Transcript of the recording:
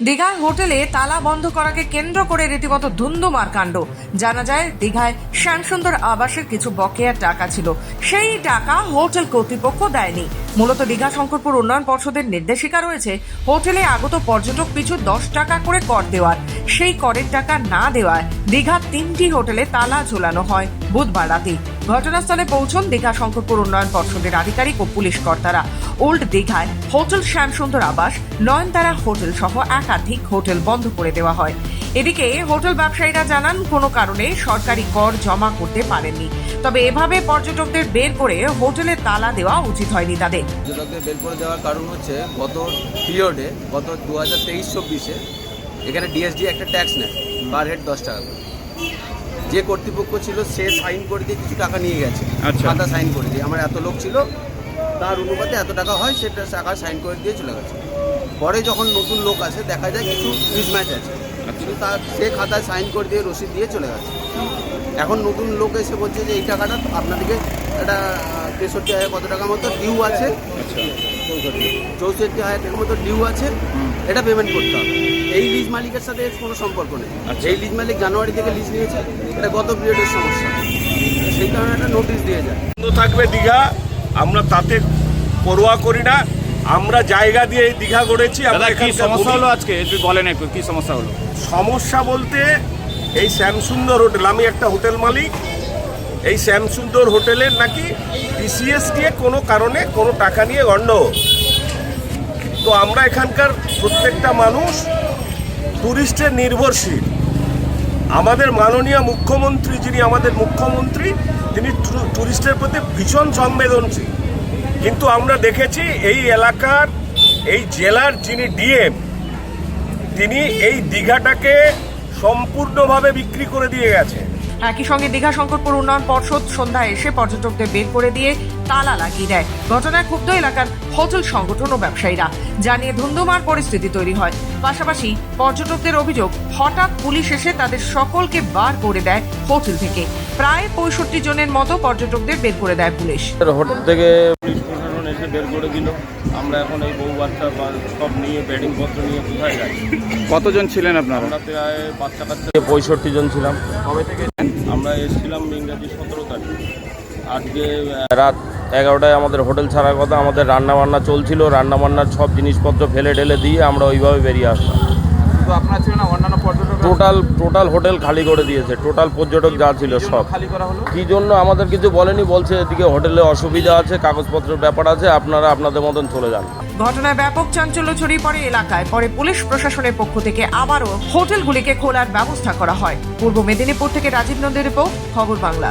দীঘায় হোটেলে তালা বন্ধ করাকে কেন্দ্র করে রীতিমত ধুন্ধুমার কাণ্ড। জানা যায়, দীঘায় শ্যামসুন্দর আবাসের কিছু বকেয়া টাকা ছিল। সেই টাকা হোটেল কর্তৃপক্ষ দেয়নি। মূলত দীঘা শঙ্করপুর উন্নয়ন পর্ষদের নির্দেশিকা রয়েছে, হোটেলে আগত পর্যটক পিছু দশ টাকা করে কর দেওয়ার। সেই করের টাকা না দেওয়ায় দীঘার তিনটি হোটেলে তালা ঝোলানো হয় বুধবার রাতে। ঘটনাস্থলে পৌঁছন দীঘা শঙ্করপুর উন্নয়ন পর্ষদের আধিকারিক ও পুলিশ কর্তারা। ওল্ড দীঘায় হোটেল শ্যামসুন্দর আবাস, নয়নতারা হোটেল সহ একাধিক হোটেল বন্ধ করে দেওয়া হয়। এদিকে হোটেল ব্যবসায়ীরা জানান, কোনো কারণে সরকারি কর জমা করতে পারেননি। তবে এভাবে পর্যটকদের বের করে হোটেলে তালা দেওয়া উচিত হয়নি তাদের। পর্যটকদের বের করে দেওয়ার কারণ হচ্ছে, গত পিরিয়ডে গত দু হাজার তেইশ চব্বিশে, এখানে ডিএসডি একটা ট্যাক্স নেয় পার হেড দশ টাকা যে কর্তৃপক্ষ ছিল সে সাইন করে দিয়ে কিছু টাকা নিয়ে গেছে। আচ্ছা। খাতা সাইন করে দিয়ে। আমার এত লোক ছিল তার অনুপাতে এত টাকা হয় সেটা টাকা সাইন করে দিয়ে চলে গেছে। পরে যখন নতুন লোক আসে দেখা যায় কিছু মিসম্যাচ আছে। কিন্তু তার সে খাতায় সাইন করে দিয়ে রসিদ দিয়ে চলে গেছে। এখন নতুন লোক এসে বলছে যে এই টাকাটা আপনাদেরকে একটা তেষট্টি হাজার কত টাকা মতো ডিউ আছে? আচ্ছা। চৌষট্টি হাজার টাকার মতো ডিউ আছে। এটা পেমেন্ট করতে হবে। এই মালিকের সাথে কোনো সম্পর্ক নেই। আচ্ছা। এই লিজ মালিক জানুয়ারি থেকে লিজ নিয়েছে এটা গত পিরিয়ডের সমস্যা। সেই কারণে একটা নোটিশ দিয়ে যায়। বন্ধ থাকবে দীঘা আমরা তাতে পরোয়া করি না আমরা জায়গা দিয়ে এই দীঘা গড়েছি আমরা কি সমস্যা হলো আজকে? একটু বলেন একটু কি সমস্যা হলো? সমস্যা বলতে এই শ্যামসুন্দর হোটেল আমি একটা হোটেল মালিক এই শ্যামসুন্দর হোটেলের নাকি টিসিএস দিয়ে কোনো কারণে কোনো টাকা নিয়ে গণ্ডগোল তো আমরা এখানকার প্রত্যেকটা মানুষ টুরিস্টের নির্ভরশীল। আমাদের মাননীয় মুখ্যমন্ত্রী যিনি আমাদের মুখ্যমন্ত্রী, তিনি টুরিস্টের প্রতি ভীষণ সংবেদনশীল। কিন্তু আমরা দেখেছি এই এলাকার, এই জেলার যিনি ডিএম, তিনি এই দীঘাটাকে সম্পূর্ণভাবে বিক্রি করে দিয়ে গেছে একই সঙ্গে দীঘা শঙ্করপুর উন্নয়ন পর্ষদ সন্ধ্যায় এসে পর্যটকদের বের করে দিয়ে তালা লাগিয়ে দেয়। ঘটনায় ক্ষুব্ধ এলাকার হোটেল সংগঠন ও ব্যবসায়ীরা। জানিয়ে ধুন্ধুমার পরিস্থিতি তৈরি হয়। পাশাপাশি পর্যটকদের অভিযোগ হঠাৎ পুলিশ এসে তাদের সকলকে বার করে দেয় হোটেল থেকে। প্রায় পঁয়ষট্টি জনের মতো পর্যটকদের বের করে দেয় পুলিশ। হোটেল থেকে পুলিশ প্রশাসন এসে বের করে দিল। আমরা এখন এই বউ বাচ্চা সব নিয়ে পত্র নিয়ে কোথায় যাই কতজন ছিলেন আপনারা? আমরা প্রায় বাচ্চা কাচ্চা পঁয়ষট্টি জন ছিলাম। কবে থেকে আমরা এসেছিলাম ইংরাজি সতেরো তারিখ। আজকে রাত এগারোটায় আমাদের হোটেল ছাড়ার কথা আমাদের রান্নাবান্না চলছিল। রান্নাবান্নার সব জিনিসপত্র ফেলে ঢেলে দিয়ে আমরা ওইভাবে বেরিয়ে আসলাম। টোটাল টোটাল হোটেল খালি করে দিয়েছে টোটাল পর্যটক যা ছিল সব। খালি করা হলো? কি জন্য আমাদের কিছু বলেনি বলছে এদিকে হোটেলে অসুবিধা আছে কাগজপত্রের ব্যাপার আছে আপনারা আপনাদের মতন চলে যান। ঘটনায় ব্যাপক চাঞ্চল্য ছড়িয়ে পড়ে এলাকায় পরে পুলিশ প্রশাসনের পক্ষ থেকে আবারও হোটেলগুলিকে খোলার ব্যবস্থা করা হয়। পূর্ব মেদিনীপুর থেকে রাজীব নন্দীর রিপোর্ট খবর বাংলা।